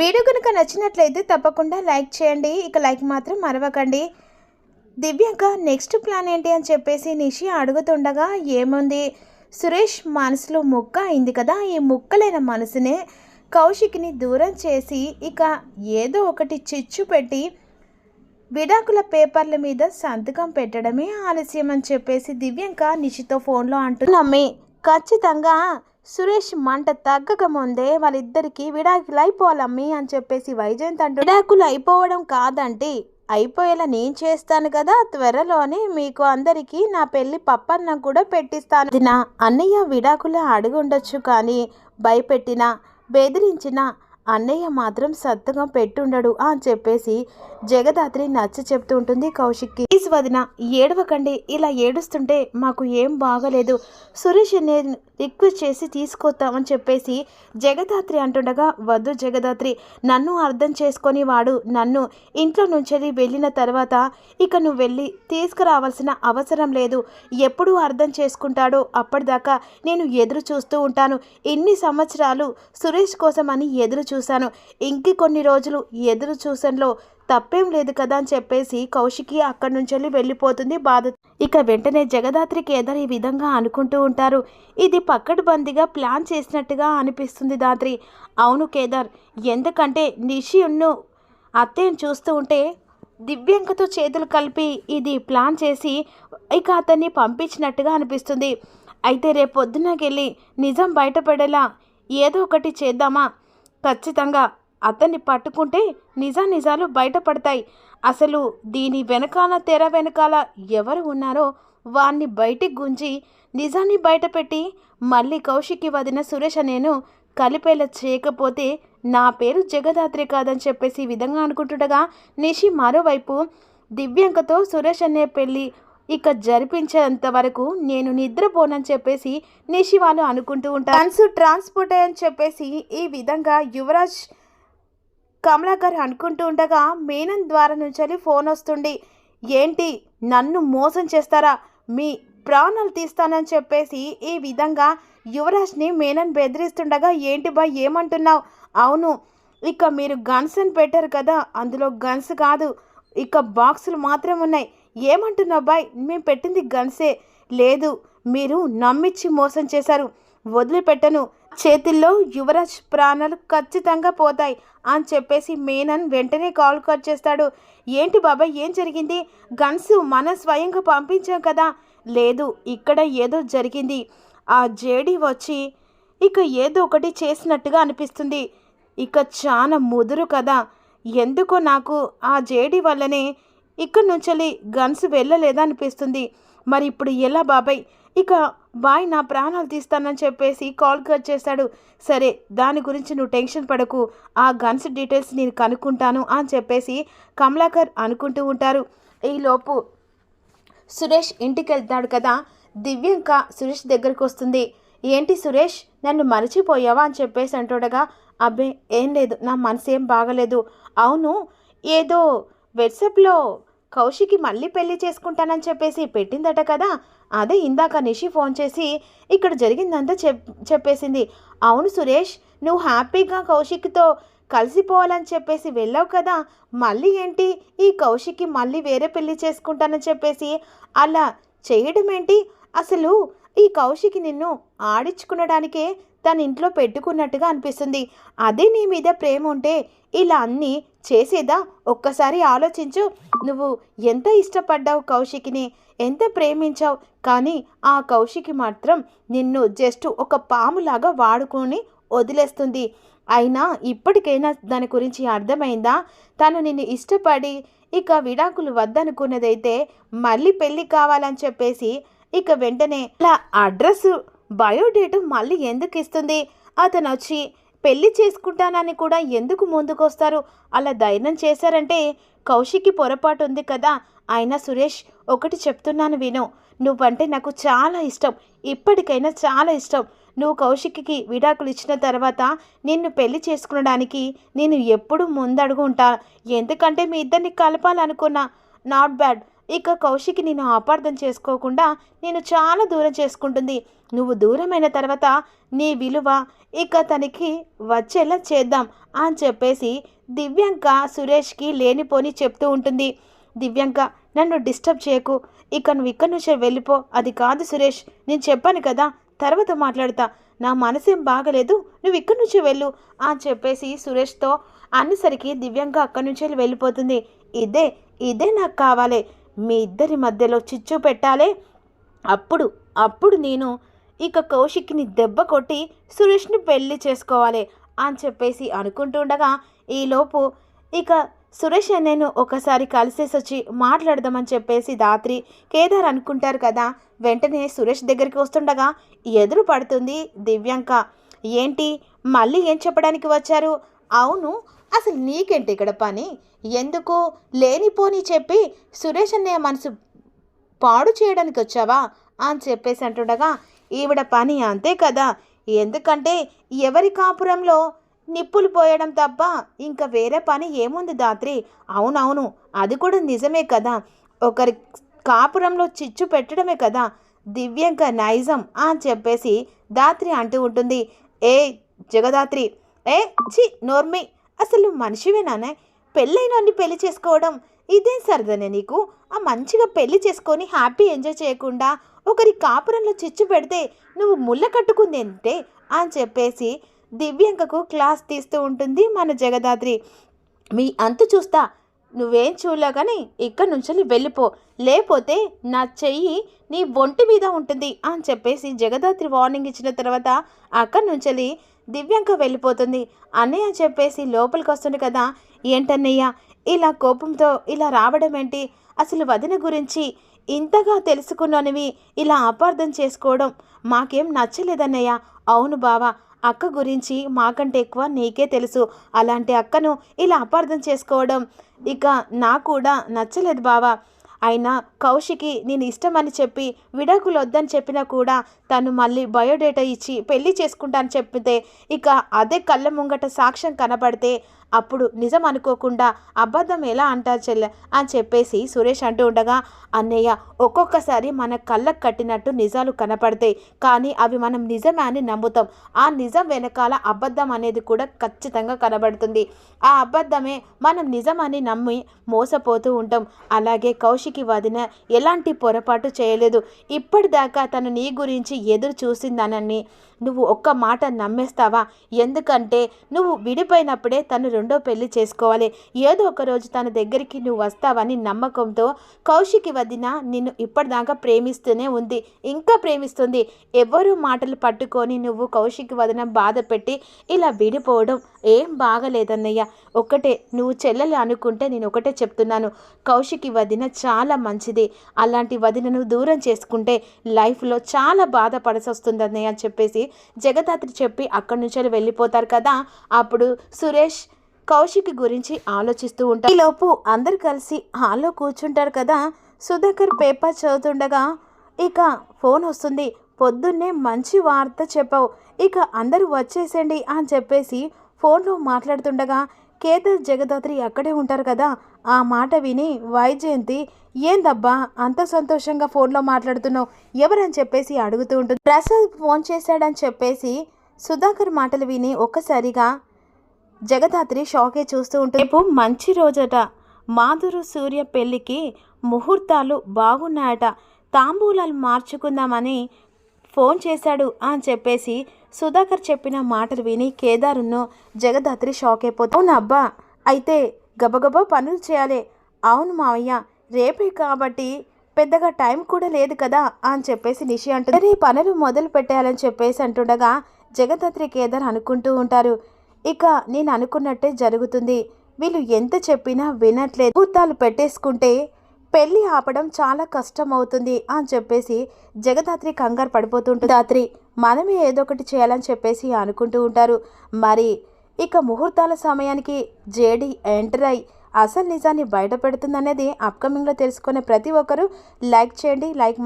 Video కనుక నచ్చినట్లయితే తప్పకుండా లైక్ చేయండి. ఇక లైక్ మాత్రం మరవకండి. దివ్యక నెక్స్ట్ ప్లాన్ ఏంటి అని చెప్పేసి నిషి అడుగుతుండగా ఏముంది? సురేష్ మనసులో ముక్క అయింది కదా ఈ ముక్కలైన మనసునే కౌశిక్ని దూరం చేసి ఇక ఏదో ఒకటి చిచ్చు పెట్టి విడాకుల పేపర్ల మీద సంతకం పెట్టడమే ఆలస్యం అని చెప్పేసి దివ్యంక నిషితో ఫోన్లో అంటూ నమ్మి ఖచ్చితంగా సురేష్ మంట తగ్గక ముందే వాళ్ళిద్దరికి విడాకులు అయిపోవాలమ్మి అని చెప్పేసి వైజయంత్ అంటూ విడాకులు అయిపోవడం కాదండి అయిపోయేలా నేను చేస్తాను కదా త్వరలోనే మీకు అందరికీ నా పెళ్ళి పప్పన్నం కూడా పెట్టిస్తాను. నా అన్నయ్య విడాకులు అడుగుండొచ్చు కానీ భయపెట్టిన బెదిరించిన అన్నయ్య మాత్రం సత్తగా పెట్టుండడు అని చెప్పేసి జగదాత్రి నచ్చ చెప్తూ ఉంటుంది కౌశిక్కి. ప్లీజ్ వదిన ఏడవకండి. ఇలా ఏడుస్తుంటే మాకు ఏం బాగలేదు. సురేష్ నేను రిక్వెస్ట్ చేసి తీసుకొస్తామని చెప్పేసి జగదాత్రి అంటుండగా వద్దు జగదాత్రి నన్ను అర్థం చేసుకొని వాడు నన్ను ఇంట్లో నుంచి వెళ్ళిన తర్వాత ఇక నువ్వు వెళ్ళి తీసుకురావాల్సిన అవసరం లేదు. ఎప్పుడు అర్థం చేసుకుంటాడో అప్పటిదాకా నేను ఎదురు చూస్తూ ఉంటాను. ఇన్ని సంవత్సరాలు సురేష్ కోసం అని ఎదురు చూశాను. ఇంకి కొన్ని రోజులు ఎదురు చూసంలో తప్పేం లేదు కదా అని చెప్పేసి కౌశికి అక్కడి నుంచి వెళ్ళి వెళ్ళిపోతుంది బాధ. ఇక వెంటనే జగదాత్రి కేదార్ ఈ విధంగా అనుకుంటూ ఉంటారు. ఇది పక్కడబందిగా ప్లాన్ చేసినట్టుగా అనిపిస్తుంది దాత్రి. అవును కేదార్ ఎందుకంటే నిషియున్ను అత్తయ్యను చూస్తూ ఉంటే దివ్యాంకతో చేతులు కలిపి ఇది ప్లాన్ చేసి ఇక అతన్ని పంపించినట్టుగా అనిపిస్తుంది. అయితే రేపొద్దునకెళ్ళి నిజం బయటపడేలా ఏదో ఒకటి చేద్దామా? ఖచ్చితంగా. అతన్ని పట్టుకుంటే నిజానిజాలు బయటపడతాయి. అసలు దీని వెనకాల తెర వెనకాల ఎవరు ఉన్నారో వాణ్ణి బయటికి గుంజి నిజాన్ని బయటపెట్టి మళ్ళీ కౌశికి వదిన సురేష్ నేను కలిపేలా చేయకపోతే నా పేరు జగదాత్రి కాదని చెప్పేసి ఈ విధంగా అనుకుంటుండగా నిషి మరోవైపు దివ్యాంకతో సురేష్ అనే పెళ్ళి ఇక జరిపించేంత వరకు నేను నిద్రపోనని చెప్పేసి నిషి వాళ్ళు అనుకుంటూ ఉంటారు ట్రాన్స్ ట్రాన్స్పోర్ట్ అని చెప్పేసి ఈ విధంగా యువరాజ్ కమలాకర్ అనుకుంటూ ఉండగా మేనన్ ద్వారా నుంచి ఫోన్ వస్తుంది. ఏంటి? నన్ను మోసం చేస్తారా? మీ ప్రాణాలు తీస్తానని చెప్పేసి ఈ విధంగా యువరాజ్ని మేనన్ బెదిరిస్తుండగా ఏంటి బా ఏమంటున్నావు? అవును ఇక మీరు గన్స్ అని పెట్టారు కదా అందులో గన్స్ కాదు ఇక బాక్సులు మాత్రం ఉన్నాయి. ఏమంటున్నావు అబ్బాయి మేము పెట్టింది గన్సే. లేదు మీరు నమ్మిచ్చి మోసం చేశారు. వదిలిపెట్టను. చేతిల్లో యువరాజ్ ప్రాణాలు ఖచ్చితంగా పోతాయి అని చెప్పేసి మేనన్ వెంటనే కాల్ కట్ చేస్తాడు. ఏంటి బాబాయ్ ఏం జరిగింది? గన్స్ మన స్వయంగా పంపించాం కదా. లేదు ఇక్కడ ఏదో జరిగింది. ఆ జేడి వచ్చి ఇక ఏదో ఒకటి చేసినట్టుగా అనిపిస్తుంది. ఇక చాలా ముదురు కదా. ఎందుకో నాకు ఆ జేడి వల్లనే ఇక్కడి నుంచి గన్స్ వెళ్ళలేదా అనిపిస్తుంది మరి ఇప్పుడు ఎలా బాబాయ్? ఇక బాయ్ నా ప్రాణాలు తీస్తానని చెప్పేసి కాల్ కట్ చేశాడు సరే దాని గురించి నువ్వు టెన్షన్ పడకు. ఆ గన్స్ డీటెయిల్స్ నేను కనుక్కుంటాను అని చెప్పేసి కమలాకర్ అనుకుంటూ ఉంటారు. ఈలోపు సురేష్ ఇంటికి వెళ్తాడు కదా. దివ్యంక సురేష్ దగ్గరికి వస్తుంది. ఏంటి సురేష్ నన్ను మరచిపోయావా అని చెప్పేసి అంటుండగా అబ్బే ఏం లేదు నా మనసు ఏం బాగలేదు. అవును ఏదో వాట్సాప్లో కౌశికి మళ్ళీ పెళ్ళి చేసుకుంటానని చెప్పేసి పెట్టిందట కదా? అదే ఇందాక నిషి ఫోన్ చేసి ఇక్కడ జరిగిందంతా చెప్ చెప్పేసింది. అవును సురేష్ నువ్వు హ్యాపీగా కౌశిక్తో కలిసిపోవాలని చెప్పేసి వెళ్ళావు కదా? మళ్ళీ ఏంటి? ఈ కౌశిక్కి మళ్ళీ వేరే పెళ్ళి చేసుకుంటానని చెప్పేసి అలా చేయడం ఏంటి అసలు ఈ కౌశికి నిన్ను ఆడించుకునడానికే తన ఇంట్లో పెట్టుకున్నట్టుగా అనిపిస్తుంది. అదే నీ మీద ప్రేమ ఉంటే ఇలా అన్నీ చేసేదా? ఒక్కసారి ఆలోచించు. నువ్వు ఎంత ఇష్టపడ్డావు కౌశికిని ఎంత ప్రేమించావు? కానీ ఆ కౌశికి మాత్రం నిన్ను జస్ట్ ఒక పాములాగా వాడుకొని వదిలేస్తుంది. అయినా ఇప్పటికైనా దాని గురించి అర్థమైందా? తను నిన్ను ఇష్టపడి ఇక విడాకులు వద్దనుకున్నదైతే మళ్ళీ పెళ్ళి కావాలని చెప్పేసి ఇక వెంటనే ఇలా అడ్రస్ బయోడేటు మళ్ళీ ఎందుకు ఇస్తుంది? అతను వచ్చి పెళ్ళి చేసుకుంటానని కూడా ఎందుకు ముందుకొస్తారు? అలా ధైర్యం చేశారంటే కౌశికి పొరపాటు ఉంది కదా. అయినా సురేష్ ఒకటి చెప్తున్నాను విను. నువ్వంటే నాకు చాలా ఇష్టం. ఇప్పటికైనా చాలా ఇష్టం. నువ్వు కౌశిక్కి విడాకులు ఇచ్చిన తర్వాత నిన్ను పెళ్ళి చేసుకునడానికి నేను ఎప్పుడు ముందడుగు ఎందుకంటే మీ ఇద్దరిని కలపాలనుకున్నా. Not bad. ఇక కౌశికి నేను అపార్థం చేసుకోకుండా నేను చాలా దూరం చేసుకుంటుంది. నువ్వు దూరమైన తర్వాత నీ విలువ ఇక తనకి వచ్చేలా చేద్దాం అని చెప్పేసి దివ్యాంక సురేష్కి లేనిపోని చెప్తూ ఉంటుంది. దివ్యాంక నన్ను డిస్టర్బ్ చేయకు. ఇక నువ్వు ఇక్కడి నుంచి వెళ్ళిపో. అది కాదు సురేష్ నేను చెప్పాను కదా తర్వాత మాట్లాడతా. నా మనసేం బాగలేదు నువ్వు ఇక్కడి నుంచి వెళ్ళు అని చెప్పేసి సురేష్తో అన్నసరికి దివ్యాంక అక్కడి నుంచి వెళ్ళిపోతుంది. ఇదే ఇదే నాకు కావాలి. మీ ఇద్దరి మధ్యలో చిచ్చు పెట్టాలే. అప్పుడు అప్పుడు నేను ఇక కౌశిక్ని దెబ్బ కొట్టి సురేష్ని పెళ్ళి చేసుకోవాలి అని చెప్పేసి అనుకుంటుండగా ఈలోపు ఇక సురేష్ నేను ఒకసారి కలిసేసి వచ్చి మాట్లాడదామని చెప్పేసి రాత్రి కేదార్ అనుకుంటారు కదా వెంటనే సురేష్ దగ్గరికి వస్తుండగా ఎదురు పడుతుంది దివ్యాంక. ఏంటి మళ్ళీ ఏం చెప్పడానికి వచ్చారు? అవును అసలు నీకేంటి ఇక్కడ పని? ఎందుకు? లేనిపోని చెప్పి సురేష్ అన్నయ్య మనసు పాడు చేయడానికి వచ్చావా? అని చెప్పేసి అంటుండగా ఈవిడ పని అంతే కదా. ఎందుకంటే ఎవరి కాపురంలో నిప్పులు పోయడం తప్ప ఇంకా వేరే పని ఏముంది దాత్రి? అవునవును అది కూడా నిజమే కదా. ఒకరి కాపురంలో చిచ్చు పెట్టడమే కదా. దివ్యంక నైజం అని చెప్పేసి దాత్రి అంటూ ఉంటుంది. ఏ జగదాత్రి ఏ? చి నోర్మి. అసలు మనిషివేనానే పెళ్ళైన పెళ్ళి చేసుకోవడం ఇదేం సరదానే నీకు? ఆ మంచిగా పెళ్ళి చేసుకొని హ్యాపీ ఎంజాయ్ చేయకుండా ఒకరి కాపురంలో చిచ్చు పెడితే నువ్వు ముళ్ళ కట్టుకుంది కట్టుకుందేంటే అని చెప్పేసి దివ్యాంకకు క్లాస్ తీస్తూ ఉంటుంది మన జగదాత్రి మీ అంతు చూస్తా. నువ్వేం చూడలే కానీ ఇక్కడి నుంచి వెళ్ళిపో. లేకపోతే నా చెయ్యి నీ ఒంటి మీద ఉంటుంది అని చెప్పేసి జగదాత్రి వార్నింగ్ ఇచ్చిన తర్వాత అక్కడి నుంచి దివ్యాంక వెళ్ళిపోతుంది. అన్నయ్య చెప్పేసి లోపలికి వస్తుంది కదా. ఏంటన్నయ్య? ఇలా కోపంతో ఇలా రావడం ఏంటి అసలు వదిన గురించి ఇంతగా తెలుసుకున్నవి ఇలా అపార్థం చేసుకోవడం మాకేం నచ్చలేదన్నయ్య. అవును బావా అక్క గురించి మాకంటే ఎక్కువ నీకే తెలుసు. అలాంటి అక్కను ఇలా అపార్థం చేసుకోవడం ఇక నా కూడా నచ్చలేదు బావా. అయినా కౌశికి నేను ఇష్టమని చెప్పి విడాకులు వద్దని చెప్పినా కూడా తను మళ్ళీ బయోడేటా ఇచ్చి పెళ్ళి చేసుకుంటానని చెప్పితే ఇక అదే కళ్ళ ముంగట సాక్ష్యం కనబడితే అప్పుడు నిజం అనుకోకుండా అబద్ధం ఎలా అంటారు చెల్లె అని చెప్పేసి సురేష్ అంటూ ఉండగా అన్నయ్య ఒక్కొక్కసారి మన కళ్ళకు కట్టినట్టు నిజాలు కనపడతాయి కానీ అవి మనం నిజమే అని నమ్ముతాం. ఆ నిజం వెనకాల అబద్ధం అనేది కూడా ఖచ్చితంగా కనబడుతుంది. ఆ అబద్ధమే మనం నిజమని నమ్మి మోసపోతూ ఉంటాం. అలాగే కౌశికి వదిన ఎలాంటి పొరపాటు చేయలేదు. ఇప్పటిదాకా తను నీ గురించి ఎదురు చూసిందనని నువ్వు ఒక్క మాట నమ్మేస్తావా? ఎందుకంటే నువ్వు విడిపోయినప్పుడే తను రెండో పెళ్ళి చేసుకోవాలి. ఏదో ఒక రోజు తన దగ్గరికి నువ్వు వస్తావని నమ్మకంతో కౌశికి వదిన నిన్ను ఇప్పటిదాకా ప్రేమిస్తూనే ఉంది. ఇంకా ప్రేమిస్తుంది. ఎవరు మాటలు పట్టుకొని నువ్వు కౌశికి వదిన బాధ పెట్టి ఇలా విడిపోవడం ఏం బాగలేదన్నయ్య. ఒకటే నువ్వు చెల్లెలు అనుకుంటే నేను ఒకటే చెప్తున్నాను. కౌశికి వదిన చాలా మంచిది. అలాంటి వదినను దూరం చేసుకుంటే లైఫ్లో చాలా బాధపడసొస్తుంది అన్నయ్య అని చెప్పేసి జగదాత్రి చెప్పి అక్కడి నుంచి వెళ్ళిపోతారు కదా. అప్పుడు సురేష్ కౌశిక్ గురించి ఆలోచిస్తూ ఉంటారు ఈలోపు అందరు కలిసి హాల్లో కూర్చుంటారు కదా. సుధాకర్ పేపర్ చదువుతుండగా ఇక ఫోన్ వస్తుంది. పొద్దున్నే మంచి వార్త చెప్పావు. ఇక అందరూ వచ్చేసండి అని చెప్పేసి ఫోన్లో మాట్లాడుతుండగా కేదార్ జగదాత్రి అక్కడే ఉంటారు కదా? ఆ మాట విని వైజయంతి ఏందబ్బా అంత సంతోషంగా ఫోన్లో మాట్లాడుతున్నావు? ఎవరని చెప్పేసి అడుగుతూ ఉంటుంది ప్రసాద్ ఫోన్ చేశాడని చెప్పేసి సుధాకర్ మాటలు విని ఒక్కసారిగా జగదాత్రి షాకే చూస్తూ ఉంటుంది రేపు మంచి రోజట. మాధురు సూర్య పెళ్ళికి ముహూర్తాలు బాగున్నాయట. తాంబూలాలు మార్చుకుందామని ఫోన్ చేశాడు అని చెప్పేసి సుధాకర్ చెప్పిన మాటలు విని కేదారును జగదాత్రి షాక్ అయిపోతా అవునబ్బా అయితే గబగబా పనులు చేయాలి. అవును మావయ్య రేపే కాబట్టి పెద్దగా టైం కూడా లేదు కదా అని చెప్పేసి నిషి అంటుంది. "అరే, పనులు మొదలు పెట్టేయాలని చెప్పేసి అంటుండగా జగదాత్రి కేదార్ అనుకుంటూ ఉంటారు. ఇక నేను అనుకున్నట్టే జరుగుతుంది. వీళ్ళు ఎంత చెప్పినా వినట్లేదు. ముహూర్తాలు పెట్టేసుకుంటే పెళ్ళి ఆపడం చాలా కష్టం అవుతుంది అని చెప్పేసి జగదాత్రి కంగారు పడిపోతుంటుంది. దాత్రి మనమే ఏదో ఒకటి చేయాలని చెప్పేసి అనుకుంటూ ఉంటారు. మరి ఇక ముహూర్తాల సమయానికి జేడి ఎంటర్ అయి అసలు నిజాన్ని బయట పెడుతుందనేది అప్కమింగ్లో తెలుసుకునే ప్రతి ఒక్కరూ లైక్ చేయండి లైక్